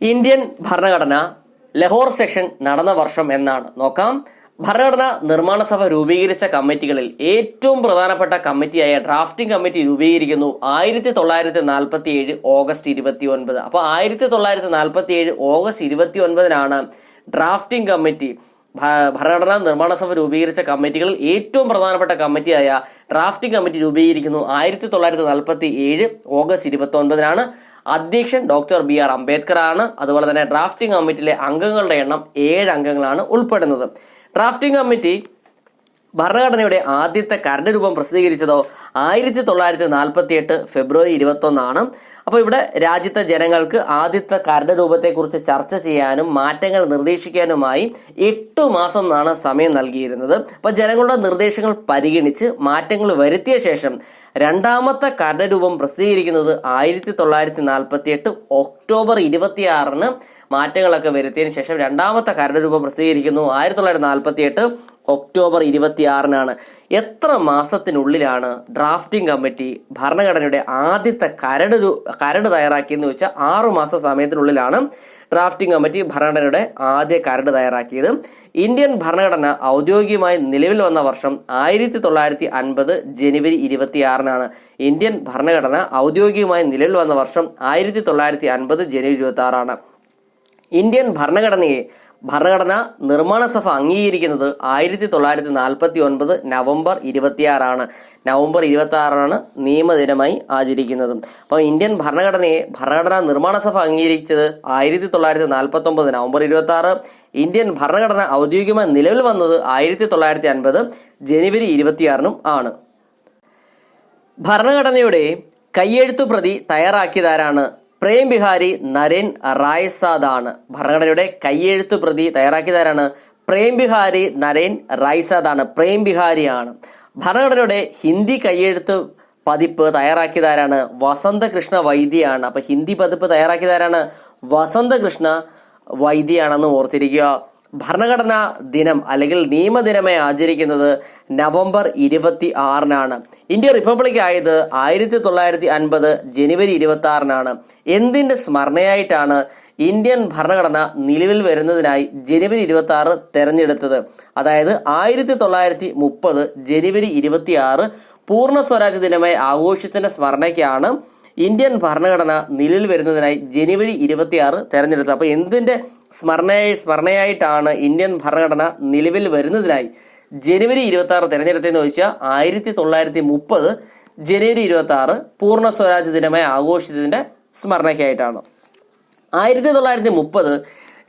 Indian ഭരണഘടന Lahore section നടന്ന വർഷം എന്നാണ്. നോക്കാം. ഭരണഘടന നിർമ്മാണ സഭ രൂപീകരിച്ച കമ്മിറ്റികളിൽ ഏറ്റവും പ്രധാനപ്പെട്ട കമ്മിറ്റിയായ ഡ്രാഫ്റ്റിംഗ് കമ്മിറ്റി രൂപീകരിക്കുന്നു ആയിരത്തി തൊള്ളായിരത്തി നാൽപ്പത്തി ഏഴ് ഓഗസ്റ്റ് ഇരുപത്തി ഒൻപത് അപ്പോൾ ആയിരത്തി തൊള്ളായിരത്തി നാൽപ്പത്തി ഏഴ് ഓഗസ്റ്റ് ഇരുപത്തി ഒൻപതിനാണ് ഡ്രാഫ്റ്റിംഗ് കമ്മിറ്റി. ഭരണഘടന നിർമ്മാണ സഭ രൂപീകരിച്ച കമ്മിറ്റികളിൽ ഏറ്റവും പ്രധാനപ്പെട്ട കമ്മിറ്റിയായ ഡ്രാഫ്റ്റിംഗ് കമ്മിറ്റി രൂപീകരിക്കുന്നു ആയിരത്തി തൊള്ളായിരത്തി നാൽപ്പത്തി ഏഴ് ഓഗസ്റ്റ് ഇരുപത്തി ഒൻപതിനാണ് അധ്യക്ഷൻ ഡോക്ടർ ബി ആർ അംബേദ്കർ ആണ് അതുപോലെ തന്നെ ഡ്രാഫ്റ്റിംഗ് കമ്മിറ്റിയിലെ അംഗങ്ങളുടെ എണ്ണം ഏഴ് അംഗങ്ങളാണ് ഉൾപ്പെടുന്നത്. ഡ്രാഫ്റ്റിംഗ് കമ്മിറ്റി ഭരണഘടനയുടെ ആദ്യത്തെ കരട് രൂപം പ്രസിദ്ധീകരിച്ചതോ ആയിരത്തി തൊള്ളായിരത്തി നാൽപ്പത്തി എട്ട് ഫെബ്രുവരി ഇരുപത്തൊന്നാണ്. അപ്പോൾ ഇവിടെ രാജ്യത്തെ ജനങ്ങൾക്ക് ആദ്യത്തെ കരട് രൂപത്തെക്കുറിച്ച് ചർച്ച ചെയ്യാനും മാറ്റങ്ങൾ നിർദ്ദേശിക്കാനുമായി എട്ടു മാസം എന്നാണ് സമയം നൽകിയിരുന്നത്. അപ്പോൾ ജനങ്ങളുടെ നിർദ്ദേശങ്ങൾ പരിഗണിച്ച് മാറ്റങ്ങൾ വരുത്തിയ ശേഷം രണ്ടാമത്തെ കരട് രൂപം പ്രസിദ്ധീകരിക്കുന്നത് ആയിരത്തി തൊള്ളായിരത്തി നാൽപ്പത്തി എട്ട് ഒക്ടോബർ ഇരുപത്തിയാറിന് മാറ്റങ്ങളൊക്കെ വരുത്തിയതിനു ശേഷം രണ്ടാമത്തെ കരട് രൂപം പ്രസിദ്ധീകരിക്കുന്നു ആയിരത്തി തൊള്ളായിരത്തി നാൽപ്പത്തി എട്ട് ഒക്ടോബർ ഇരുപത്തിയാറിനാണ്. എത്ര മാസത്തിനുള്ളിലാണ് ഡ്രാഫ്റ്റിംഗ് കമ്മിറ്റി ഭരണഘടനയുടെ ആദ്യത്തെ കരട് കരട് തയ്യാറാക്കിയെന്ന് വെച്ചാൽ ആറു മാസ സമയത്തിനുള്ളിലാണ്. ഡ്രാഫ്റ്റിംഗ് കമ്മിറ്റി ഭരണഘടനയുടെ ആദ്യ കരട് തയ്യാറാക്കിയത്. ഇന്ത്യൻ ഭരണഘടന ഔദ്യോഗികമായി നിലവിൽ വന്ന വർഷം ആയിരത്തി തൊള്ളായിരത്തി അൻപത് ജനുവരി ഇരുപത്തിയാറിനാണ് ഇന്ത്യൻ ഭരണഘടന ഔദ്യോഗികമായി നിലവിൽ വന്ന വർഷം ആയിരത്തി തൊള്ളായിരത്തി അൻപത് ജനുവരി ഇരുപത്തി ആറാണ് ഇന്ത്യൻ ഭരണഘടനയെ ഭരണഘടന നിർമ്മാണ സഭ അംഗീകരിക്കുന്നത് ആയിരത്തി തൊള്ളായിരത്തി നാൽപ്പത്തി ഒൻപത് നവംബർ ഇരുപത്തിയാറാണ്. നവംബർ ഇരുപത്തി ആറാണ് നിയമദിനമായി ആചരിക്കുന്നത്. അപ്പോൾ ഇന്ത്യൻ ഭരണഘടനയെ ഭരണഘടനാ നിർമ്മാണ സഭ അംഗീകരിച്ചത് ആയിരത്തി തൊള്ളായിരത്തി നാൽപ്പത്തി ഒമ്പത് നവംബർ ഇരുപത്തി ആറ് ഇന്ത്യൻ ഭരണഘടന ഔദ്യോഗികമായി നിലവിൽ വന്നത് ആയിരത്തി തൊള്ളായിരത്തി അൻപത് ജനുവരി ഇരുപത്തിയാറിനും ആണ്. ഭരണഘടനയുടെ കയ്യെഴുത്തു പ്രതി തയ്യാറാക്കിയതാരാണ് പ്രേം ബിഹാരി നരേൻ ആണ്. ഭരണഘടനയുടെ കയ്യെഴുത്ത് പ്രതി തയ്യാറാക്കിയതാരാണ്? പ്രേം ബിഹാരി നരേൻ ആണ്. പ്രേം ബിഹാരിയാണ് ഭരണഘടനയുടെ ഹിന്ദി കയ്യെഴുത്ത് പതിപ്പ് തയ്യാറാക്കിയതാരാണ്? വസന്തകൃഷ്ണ വൈദ്യയാണ് അപ്പൊ ഹിന്ദി പതിപ്പ് തയ്യാറാക്കിയതാരാണ്? വസന്തകൃഷ്ണ വൈദ്യയാണെന്ന് ഓർത്തിരിക്കുക. ഭരണഘടനാ ദിനം അല്ലെങ്കിൽ നിയമദിനമായി ആചരിക്കുന്നത് നവംബർ ഇരുപത്തി ആറിനാണ് ഇന്ത്യ റിപ്പബ്ലിക് ആയത് ആയിരത്തി തൊള്ളായിരത്തി അൻപത് ജനുവരി ഇരുപത്തി ആറിനാണ് എന്തിന്റെ സ്മരണയായിട്ടാണ് ഇന്ത്യൻ ഭരണഘടന നിലവിൽ വരുന്നതിനായി ജനുവരി ഇരുപത്തി ആറ് തെരഞ്ഞെടുത്തത്. അതായത് ആയിരത്തി തൊള്ളായിരത്തി മുപ്പത് ജനുവരി ഇരുപത്തി ആറ് പൂർണ സ്വരാജ് ദിനമായി ആഘോഷത്തിന്റെ സ്മരണയ്ക്കാണ് ഇന്ത്യൻ ഭരണഘടന നിലവിൽ വരുന്നതിനായി ജനുവരി ഇരുപത്തിയാറ് തെരഞ്ഞെടുത്തു. അപ്പോൾ എന്തിന്റെ സ്മരണയായി സ്മരണയായിട്ടാണ് ഇന്ത്യൻ ഭരണഘടന നിലവിൽ വരുന്നതിനായി ജനുവരി ഇരുപത്തി ആറ് തെരഞ്ഞെടുത്തതെന്ന് ചോദിച്ചാൽ ആയിരത്തി തൊള്ളായിരത്തി മുപ്പത് ജനുവരി ഇരുപത്തി ആറ് പൂർണ സ്വരാജ് ദിനമായി ആഘോഷിച്ചതിന്റെ സ്മരണയ്ക്കായിട്ടാണ്. ആയിരത്തി തൊള്ളായിരത്തി മുപ്പത്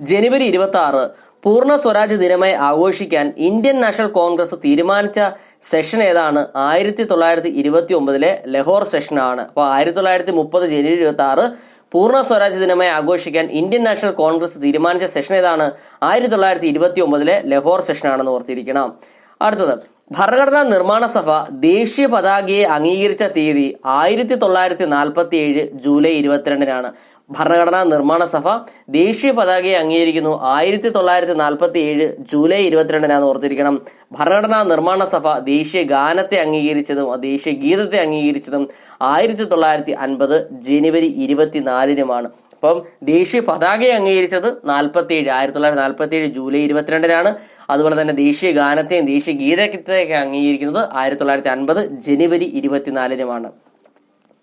ജനുവരി ഇരുപത്തി ആറ് പൂർണ സ്വരാജ് ദിനമായി ആഘോഷിക്കാൻ ഇന്ത്യൻ നാഷണൽ കോൺഗ്രസ് തീരുമാനിച്ച സെഷൻ ഏതാണ്? ആയിരത്തി തൊള്ളായിരത്തി ഇരുപത്തി ഒമ്പതിലെ ലഹോർ സെഷനാണ് അപ്പോൾ ആയിരത്തി തൊള്ളായിരത്തി മുപ്പത് ജനുവരി ഇരുപത്തി ആറ് പൂർണ സ്വരാജ് ദിനമായി ആഘോഷിക്കാൻ ഇന്ത്യൻ നാഷണൽ കോൺഗ്രസ് തീരുമാനിച്ച സെഷൻ ഏതാണ്? ആയിരത്തി തൊള്ളായിരത്തി ഇരുപത്തി ഒമ്പതിലെ ലഹോർ സെഷനാണെന്ന് ഓർത്തിരിക്കണം. അടുത്തത് ഭരണഘടനാ നിർമ്മാണ സഭ ദേശീയ പതാകയെ അംഗീകരിച്ച തീയതി ആയിരത്തി തൊള്ളായിരത്തി നാൽപ്പത്തി ഏഴ് ജൂലൈ ഇരുപത്തിരണ്ടിനാണ്. ഭരണഘടനാ നിർമ്മാണ സഭ ദേശീയ പതാകയെ അംഗീകരിക്കുന്നു. ആയിരത്തി തൊള്ളായിരത്തി നാൽപ്പത്തി ഏഴ് ജൂലൈ ഇരുപത്തിരണ്ടിനാണ് ഓർത്തിരിക്കണം. ഭരണഘടനാ നിർമ്മാണ സഭ ദേശീയ ഗാനത്തെ അംഗീകരിച്ചതും ദേശീയ ഗീതത്തെ അംഗീകരിച്ചതും ആയിരത്തി തൊള്ളായിരത്തി അൻപത് ജനുവരി ഇരുപത്തിനാലിനുമാണ്. അപ്പം ദേശീയ പതാകയെ അംഗീകരിച്ചത് നാൽപ്പത്തി ഏഴ് ആയിരത്തി തൊള്ളായിരത്തി നാൽപ്പത്തി ഏഴ് ജൂലൈ ഇരുപത്തിരണ്ടിനാണ്. അതുപോലെ തന്നെ ദേശീയ ഗാനത്തെയും ദേശീയ ഗീതത്തെയൊക്കെ അംഗീകരിക്കുന്നത് ആയിരത്തി തൊള്ളായിരത്തി അൻപത് ജനുവരി ഇരുപത്തിനാലിനുമാണ്.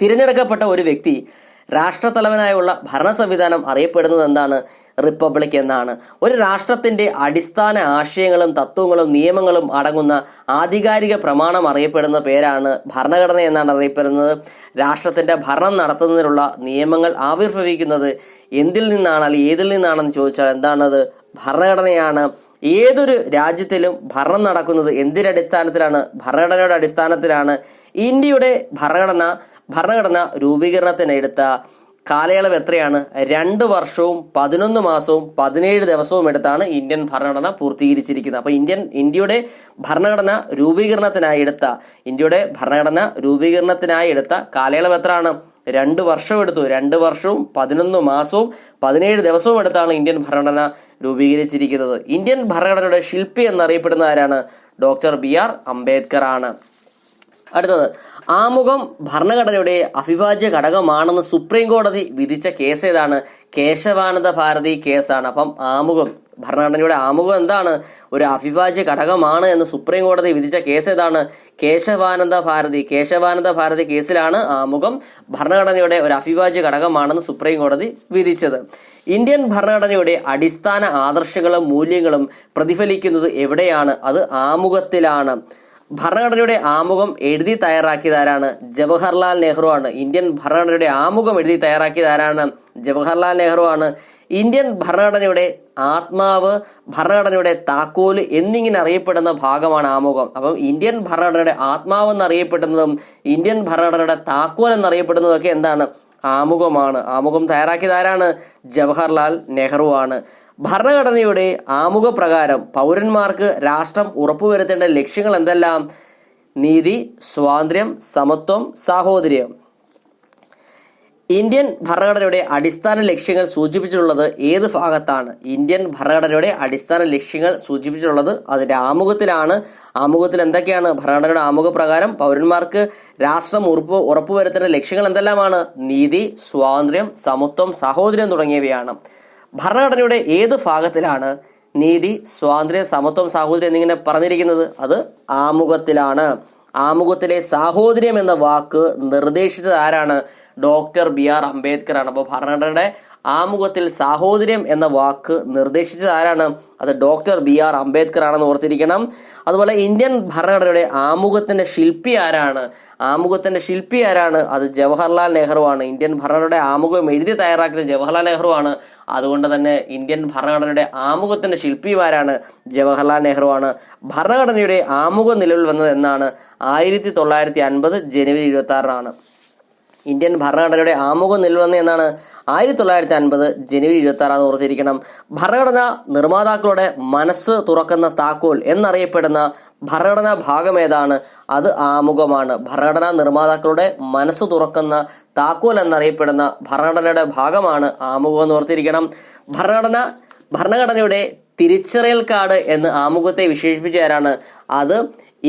തിരഞ്ഞെടുക്കപ്പെട്ട ഒരു വ്യക്തി രാഷ്ട്രത്തലവനായുള്ള ഭരണ സംവിധാനം അറിയപ്പെടുന്നത് എന്താണ് റിപ്പബ്ലിക് എന്നാണ്. ഒരു രാഷ്ട്രത്തിന്റെ അടിസ്ഥാന ആശയങ്ങളും തത്വങ്ങളും നിയമങ്ങളും അടങ്ങുന്ന ആധികാരിക പ്രമാണം അറിയപ്പെടുന്ന പേരാണ് ഭരണഘടന എന്നാണ് അറിയപ്പെടുന്നത്. രാഷ്ട്രത്തിന്റെ ഭരണം നടത്തുന്നതിനുള്ള നിയമങ്ങൾ ആവിർഭവിക്കുന്നത് എന്തിൽ നിന്നാണ്? അല്ലെങ്കിൽ ഏതിൽ നിന്നാണെന്ന് ചോദിച്ചാൽ എന്താണത്? ഭരണഘടനയാണ്. ഏതൊരു രാജ്യത്തിലും ഭരണം നടക്കുന്നത് എന്തിനടിസ്ഥാനത്തിലാണ് ഭരണഘടനയുടെ അടിസ്ഥാനത്തിലാണ്. ഇന്ത്യയുടെ ഭരണഘടന ഭരണഘടന രൂപീകരണത്തിനെടുത്ത കാലയളവ് എത്രയാണ്? രണ്ട് വർഷവും പതിനൊന്ന് മാസവും പതിനേഴ് ദിവസവും എടുത്താണ് ഇന്ത്യൻ ഭരണഘടന പൂർത്തീകരിച്ചിരിക്കുന്നത്. അപ്പോൾ ഇന്ത്യൻ ഇന്ത്യയുടെ ഭരണഘടന രൂപീകരണത്തിനായി എടുത്ത ഇന്ത്യയുടെ ഭരണഘടന രൂപീകരണത്തിനായി എടുത്ത കാലയളവ് എത്രയാണ്? രണ്ട് വർഷം എടുത്തു. രണ്ട് വർഷവും പതിനൊന്ന് മാസവും പതിനേഴ് ദിവസവും എടുത്താണ് ഇന്ത്യൻ ഭരണഘടന രൂപീകരിച്ചിരിക്കുന്നത്. ഇന്ത്യൻ ഭരണഘടനയുടെ ശില്പി എന്നറിയപ്പെടുന്ന ആരാണ്? ഡോക്ടർ ബി ആർ അംബേദ്കർ ആണ് അടുത്തത് ആമുഖം ഭരണഘടനയുടെ അവിഭാജ്യ ഘടകമാണെന്ന് സുപ്രീം കോടതി വിധിച്ച കേസ് ഏതാണ്? കേശവാനന്ദ ഭാരതി കേസാണ്. അപ്പം ആമുഖം ഭരണഘടനയുടെ ആമുഖം എന്താണ്? ഒരു അവിഭാജ്യ ഘടകമാണ് എന്ന് സുപ്രീം കോടതി വിധിച്ച കേസ് ഏതാണ്? കേശവാനന്ദ ഭാരതി കേശവാനന്ദ ഭാരതി കേസിലാണ് ആമുഖം ഭരണഘടനയുടെ ഒരു അവിഭാജ്യ ഘടകമാണെന്ന് സുപ്രീം കോടതി വിധിച്ചത്. ഇന്ത്യൻ ഭരണഘടനയുടെ അടിസ്ഥാന ആദർശങ്ങളും മൂല്യങ്ങളും പ്രതിഫലിക്കുന്നത് എവിടെയാണ്? അത് ആമുഖത്തിലാണ്. ഭരണഘടനയുടെ ആമുഖം എഴുതി തയ്യാറാക്കിയതാരാണ് ജവഹർലാൽ നെഹ്റു ആണ്. ഇന്ത്യൻ ഭരണഘടനയുടെ ആമുഖം എഴുതി തയ്യാറാക്കിയതാരാണ് ജവഹർലാൽ നെഹ്റു ആണ്. ഇന്ത്യൻ ഭരണഘടനയുടെ ആത്മാവ് ഭരണഘടനയുടെ താക്കോൽ എന്നിങ്ങനെ അറിയപ്പെടുന്ന ഭാഗമാണ് ആമുഖം. അപ്പം ഇന്ത്യൻ ഭരണഘടനയുടെ ആത്മാവ് എന്നറിയപ്പെടുന്നതും ഇന്ത്യൻ ഭരണഘടനയുടെ താക്കോൽ എന്നറിയപ്പെടുന്നതും ഒക്കെ എന്താണ്? ആമുഖമാണ്. ആമുഖം തയ്യാറാക്കിയത് ആരാണ് ജവഹർലാൽ നെഹ്റു ആണ്. ഭരണഘടനയുടെ ആമുഖ പ്രകാരം പൗരന്മാർക്ക് രാഷ്ട്രം ഉറപ്പുവരുത്തേണ്ട ലക്ഷ്യങ്ങൾ എന്തെല്ലാം? നീതി സ്വാതന്ത്ര്യം സമത്വം സാഹോദര്യം. ഇന്ത്യൻ ഭരണഘടനയുടെ അടിസ്ഥാന ലക്ഷ്യങ്ങൾ സൂചിപ്പിച്ചിട്ടുള്ളത് ഏത് ഭാഗത്താണ്? ഇന്ത്യൻ ഭരണഘടനയുടെ അടിസ്ഥാന ലക്ഷ്യങ്ങൾ സൂചിപ്പിച്ചിട്ടുള്ളത് അതിന്റെ ആമുഖത്തിലാണ്. ആമുഖത്തിൽ എന്തൊക്കെയാണ് ഭരണഘടനയുടെ ആമുഖ പ്രകാരം പൗരന്മാർക്ക് രാഷ്ട്രം ഉറപ്പ് ഉറപ്പുവരുത്തേണ്ട ലക്ഷ്യങ്ങൾ എന്തെല്ലാമാണ്? നീതി സ്വാതന്ത്ര്യം സമത്വം സാഹോദര്യം തുടങ്ങിയവയാണ്. ഭരണഘടനയുടെ ഏത് ഭാഗത്തിലാണ് നീതി സ്വാതന്ത്ര്യം സമത്വം സാഹോദര്യം എന്നിങ്ങനെ പറഞ്ഞിരിക്കുന്നത്? അത് ആമുഖത്തിലാണ്. ആമുഖത്തിലെ സാഹോദര്യം എന്ന വാക്ക് നിർദ്ദേശിച്ചത് ആരാണ്? ഡോക്ടർ ബി ആർ അംബേദ്കർ ആണ് അപ്പോൾ ഭരണഘടനയുടെ ആമുഖത്തിൽ സാഹോദര്യം എന്ന വാക്ക് നിർദ്ദേശിച്ചത് ആരാണ്? അത് ഡോക്ടർ ബി ആർ അംബേദ്കർ ആണെന്ന് ഓർത്തിരിക്കണം. അതുപോലെ ഇന്ത്യൻ ഭരണഘടനയുടെ ആമുഖത്തിന്റെ ശില്പി ആരാണ്? ആമുഖത്തിന്റെ ശില്പി ആരാണ്? അത് ജവഹർലാൽ നെഹ്റു ആണ് ഇന്ത്യൻ ഭരണയുടെ ആമുഖം എഴുതി തയ്യാറാക്കിയത് ജവഹർലാൽ നെഹ്റു ആണ് അതുകൊണ്ട് തന്നെ ഇന്ത്യൻ ഭരണഘടനയുടെ ആമുഖത്തിന്റെ ശില്പിമാരാണ് ജവഹർലാൽ നെഹ്റു ആണ് ഭരണഘടനയുടെ ആമുഖം നിലവിൽ വന്നത് എന്നാണ് ആയിരത്തി തൊള്ളായിരത്തി അൻപത് ജനുവരി ഇരുപത്തി ആറിനാണ് ഇന്ത്യൻ ഭരണഘടനയുടെ ആമുഖം നിലവന്ന എന്നാണ് ആയിരത്തി തൊള്ളായിരത്തി അൻപത് ജനുവരി ഇരുപത്തി ആറാന്ന് ഓർത്തിരിക്കണം. ഭരണഘടന നിർമ്മാതാക്കളുടെ മനസ്സ് തുറക്കുന്ന താക്കോൽ എന്നറിയപ്പെടുന്ന ഭരണഘടനാ ഭാഗം ഏതാണ് അത് ആമുഖമാണ്. ഭരണഘടനാ നിർമ്മാതാക്കളുടെ മനസ്സ് തുറക്കുന്ന താക്കോൽ എന്നറിയപ്പെടുന്ന ഭരണഘടനയുടെ ഭാഗമാണ് ആമുഖം എന്ന് ഓർത്തിരിക്കണം. ഭരണഘടന ഭരണഘടനയുടെ തിരിച്ചറിയൽ കാർഡ് എന്ന് ആമുഖത്തെ വിശേഷിപ്പിച്ച ആരാണ് അത്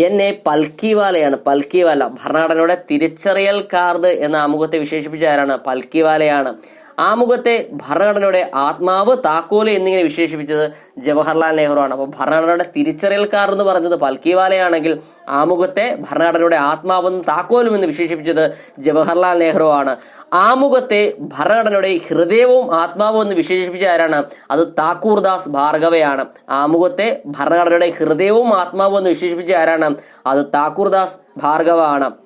എൻ എ പൽക്കിവാലയാണ്. പൽക്കിവാല. ഭരണഘടനയുടെ തിരിച്ചറിയൽ കാർഡ് എന്ന ആമുഖത്തെ വിശേഷിപ്പിച്ച ആരാണ് പൽക്കിവാലയാണ്. ആമുഖത്തെ ഭരണഘടനയുടെ ആത്മാവ് താക്കോൽ എന്നിങ്ങനെ വിശേഷിപ്പിച്ചത് ജവഹർലാൽ നെഹ്റു ആണ് അപ്പോൾ ഭരണഘടനയുടെ തിരിച്ചറിയൽക്കാർ എന്ന് പറഞ്ഞത് പൽക്കിവാലയാണെങ്കിൽ ആമുഖത്തെ ഭരണഘടനയുടെ ആത്മാവെന്നും താക്കോലും എന്ന് വിശേഷിപ്പിച്ചത് ജവഹർലാൽ നെഹ്റു ആണ് ആമുഖത്തെ ഭരണഘടനയുടെ ഹൃദയവും ആത്മാവും എന്ന് വിശേഷിപ്പിച്ച ആരാണ്? അത് താക്കൂർദാസ് ഭാർഗവയാണ്. ആമുഖത്തെ ഭരണഘടനയുടെ ഹൃദയവും ആത്മാവും എന്ന് വിശേഷിപ്പിച്ച ആരാണ്? അത് താക്കൂർദാസ് ഭാർഗവ ആണ്.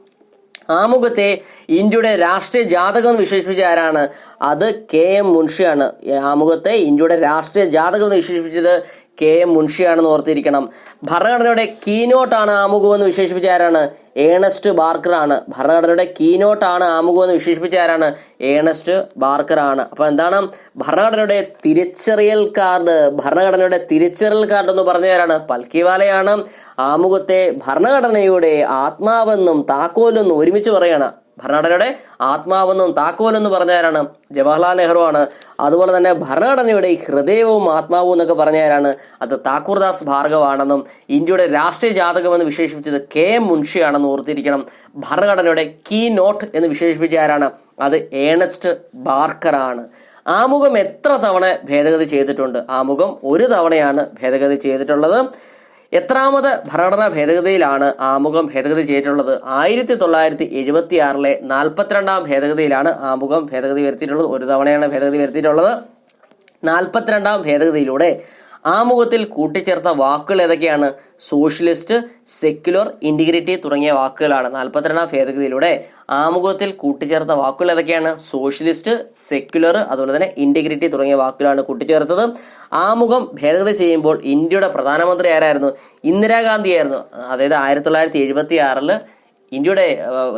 ആമുഖത്തെ ഇന്ത്യയുടെ രാഷ്ട്രീയ ജാതകം എന്ന് വിശേഷിപ്പിച്ച ആരാണ്? അത് കെ എം മുൻഷിയാണ്. ആമുഖത്തെ ഇന്ത്യയുടെ രാഷ്ട്രീയ ജാതകം എന്ന് വിശേഷിപ്പിച്ചത് കെ എം മുൻഷിയാണെന്ന് ഓർത്തിരിക്കണം. ഭരണഘടനയുടെ കീനോട്ടാണ് ആമുഖം എന്ന് വിശേഷിപ്പിച്ച ആരാണ്? ഏണസ്റ്റ് ബാർക്കറാണ്. ഭരണഘടനയുടെ കീനോട്ടാണ് ആമുഖം എന്ന് വിശേഷിപ്പിച്ച ആരാണ്? ഏണസ്റ്റ് ബാർക്കറാണ്. അപ്പൊ എന്താണ്? ഭരണഘടനയുടെ തിരിച്ചറിയൽ കാർഡ് ഭരണഘടനയുടെ തിരിച്ചറിയൽ കാർഡ് എന്ന് പറഞ്ഞ ആരാണ്? പൽക്കിവാലയാണ്. ആമുഖത്തെ ഭരണഘടനയുടെ ആത്മാവെന്നും താക്കോലെന്നും ഒരുമിച്ച് പറയാണ് ഭരണഘടനയുടെ ആത്മാവെന്നും താക്കോലെന്നും പറഞ്ഞാരാണ് ജവഹർലാൽ നെഹ്റു ആണ് അതുപോലെ തന്നെ ഭരണഘടനയുടെ ഹൃദയവും ആത്മാവും എന്നൊക്കെ പറഞ്ഞാരാണ് അത് താക്കൂർദാസ് ഭാർഗവാണെന്നും ഇന്ത്യയുടെ രാഷ്ട്രീയ ജാതകമെന്ന് വിശേഷിപ്പിച്ചത് കെ എം മുൻഷിയാണെന്ന് ഓർത്തിരിക്കണം. ഭരണഘടനയുടെ കീ നോട്ട് എന്ന് വിശേഷിപ്പിച്ച ആരാണ് അത് ഏണസ്റ്റ് ബാർക്കർ ആണ് ആമുഖം എത്ര തവണ ഭേദഗതി ചെയ്തിട്ടുണ്ട്? ആമുഖം ഒരു തവണയാണ് ഭേദഗതി ചെയ്തിട്ടുള്ളത്. എത്രാമത് ഭരണഘടനാ ഭേദഗതിയിലാണ് ആമുഖം ഭേദഗതി ചെയ്തിട്ടുള്ളത്? ആയിരത്തി തൊള്ളായിരത്തി എഴുപത്തി ആറിലെ നാൽപ്പത്തിരണ്ടാം ഭേദഗതിയിലാണ് ആമുഖം ഭേദഗതി വരുത്തിയിട്ടുള്ളത്. ഒരു തവണയാണ് ഭേദഗതി വരുത്തിയിട്ടുള്ളത്. നാൽപ്പത്തിരണ്ടാം ഭേദഗതിയിലൂടെ ആമുഖത്തിൽ കൂട്ടിച്ചേർത്ത വാക്കുകൾ ഏതൊക്കെയാണ്? സോഷ്യലിസ്റ്റ് സെക്യുലർ ഇന്റഗ്രിറ്റി തുടങ്ങിയ വാക്കുകളാണ്. നാൽപ്പത്തിരണ്ടാം ഭേദഗതിയിലൂടെ ആമുഖത്തിൽ കൂട്ടിച്ചേർത്ത വാക്കുകൾ ഏതൊക്കെയാണ്? സോഷ്യലിസ്റ്റ് സെക്യുലർ അതുപോലെ തന്നെ ഇന്റഗ്രിറ്റി തുടങ്ങിയ വാക്കുകളാണ് കൂട്ടിച്ചേർത്തത്. ആമുഖം ഭേദഗതി ചെയ്യുമ്പോൾ ഇന്ത്യയുടെ പ്രധാനമന്ത്രി ആരായിരുന്നു? ഇന്ദിരാഗാന്ധി ആയിരുന്നു. അതായത് ആയിരത്തി തൊള്ളായിരത്തി എഴുപത്തി ആറിൽ ഇന്ത്യയുടെ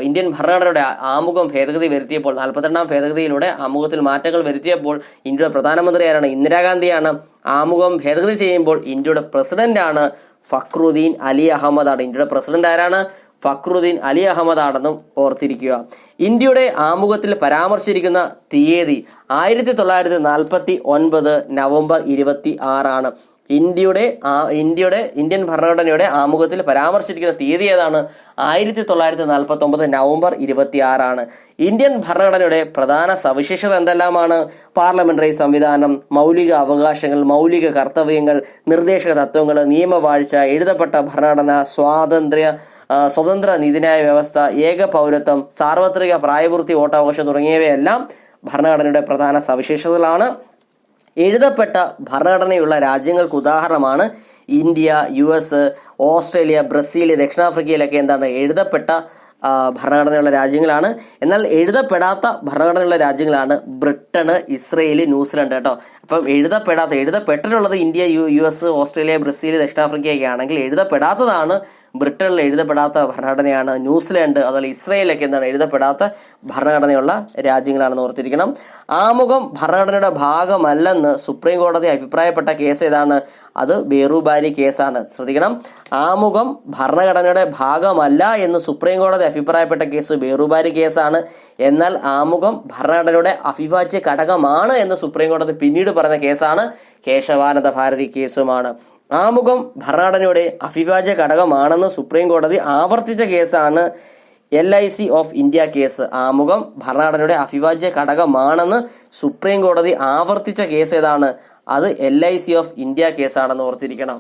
ഇന്ത്യൻ ഭരണഘടനയുടെ ആമുഖം ഭേദഗതി വരുത്തിയപ്പോൾ നാൽപ്പത്തിരണ്ടാം ഭേദഗതിയിലൂടെ ആമുഖത്തിൽ മാറ്റങ്ങൾ വരുത്തിയപ്പോൾ ഇന്ത്യയുടെ പ്രധാനമന്ത്രി ആരാണ്? ഇന്ദിരാഗാന്ധിയാണ്. ആമുഖം ഭേദഗതി ചെയ്യുമ്പോൾ ഇന്ത്യയുടെ പ്രസിഡന്റാണ് ഫക്രുദ്ദീൻ അലി അഹമ്മദാണ്. ഇന്ത്യയുടെ പ്രസിഡന്റ് ആരാണ്? ഫക്രുദ്ദീൻ അലി അഹമ്മദാണെന്നും ഓർത്തിരിക്കുക. ഇന്ത്യയുടെ ആമുഖത്തിൽ പരാമർശിച്ചിരിക്കുന്ന തീയതി ആയിരത്തി തൊള്ളായിരത്തി നാൽപ്പത്തി ഒൻപത് നവംബർ ഇരുപത്തി ആറാണ്. ഇന്ത്യയുടെ ഇന്ത്യയുടെ ഇന്ത്യൻ ഭരണഘടനയുടെ ആമുഖത്തിൽ പരാമർശിച്ചിരിക്കുന്ന തീയതി ഏതാണ്? ആയിരത്തി തൊള്ളായിരത്തി നാൽപ്പത്തി ഒമ്പത് നവംബർ ഇരുപത്തി ആറാണ് ഇന്ത്യൻ ഭരണഘടനയുടെ പ്രധാന സവിശേഷത എന്തെല്ലാമാണ്? പാർലമെന്ററി സംവിധാനം മൗലിക അവകാശങ്ങൾ മൗലിക കർത്തവ്യങ്ങൾ നിർദ്ദേശക തത്വങ്ങൾ നിയമവാഴ്ച എഴുതപ്പെട്ട ഭരണഘടന സ്വാതന്ത്ര്യ സ്വതന്ത്ര നീതിന്യായ വ്യവസ്ഥ ഏക പൗരത്വം സാർവത്രിക പ്രായപൂർത്തി വോട്ടവകാശം തുടങ്ങിയവയെല്ലാം ഭരണഘടനയുടെ പ്രധാന സവിശേഷതകളാണ്. എഴുതപ്പെട്ട ഭരണഘടനയുള്ള രാജ്യങ്ങൾക്ക് ഉദാഹരണമാണ് India U S Australia Brazil ദക്ഷിണാഫ്രിക്കയിലൊക്കെ എന്താണ് എഴുതപ്പെട്ട ഭരണഘടനയുള്ള രാജ്യങ്ങളാണ്. എന്നാൽ എഴുതപ്പെടാത്ത ഭരണഘടനയുള്ള രാജ്യങ്ങളാണ് ബ്രിട്ടന് ഇസ്രയേൽ ന്യൂസിലാൻഡ് കേട്ടോ. അപ്പം എഴുതപ്പെടാത്ത എഴുതപ്പെട്ടിട്ടുള്ളത് India U U S Australia Brazil ദക്ഷിണാഫ്രിക്കയൊക്കെ ആണെങ്കിൽ എഴുതപ്പെടാത്തതാണ് ബ്രിട്ടനിൽ എഴുതപ്പെടാത്ത ഭരണഘടനയാണ് ന്യൂസിലാൻഡ്. അതുപോലെ ഇസ്രയേലൊക്കെ എന്താണ് എഴുതപ്പെടാത്ത ഭരണഘടനയുള്ള രാജ്യങ്ങളാണെന്ന് ഓർത്തിരിക്കണം. ആമുഖം ഭരണഘടനയുടെ ഭാഗമല്ലെന്ന് സുപ്രീം കോടതി അഭിപ്രായപ്പെട്ട കേസ് ഏതാണ്? അത് ബേറുബാരി കേസാണ്. ശ്രദ്ധിക്കണം. ആമുഖം ഭരണഘടനയുടെ ഭാഗമല്ല എന്ന് സുപ്രീം കോടതി അഭിപ്രായപ്പെട്ട കേസ് ബേറുബാരി കേസാണ്. എന്നാൽ ആമുഖം ഭരണഘടനയുടെ അവിഭാജ്യ ഘടകമാണ് എന്ന് സുപ്രീം കോടതി പിന്നീട് പറഞ്ഞ കേസാണ്. കേശവാനന്ദ ഭാരതി കേസുമാണ്. ആമുഖം ഭരണഘടനയുടെ അഭിവാജ്യ ഘടകമാണെന്ന് സുപ്രീം കോടതി ആവർത്തിച്ച കേസാണ് L I C of India case. ആമുഖം ഭരണഘടനയുടെ അഭിവാജ്യ ഘടകമാണെന്ന് സുപ്രീം കോടതി ആവർത്തിച്ച കേസ് ഏതാണ്? അത് L I C of India കേസാണെന്ന് ഓർത്തിരിക്കണം.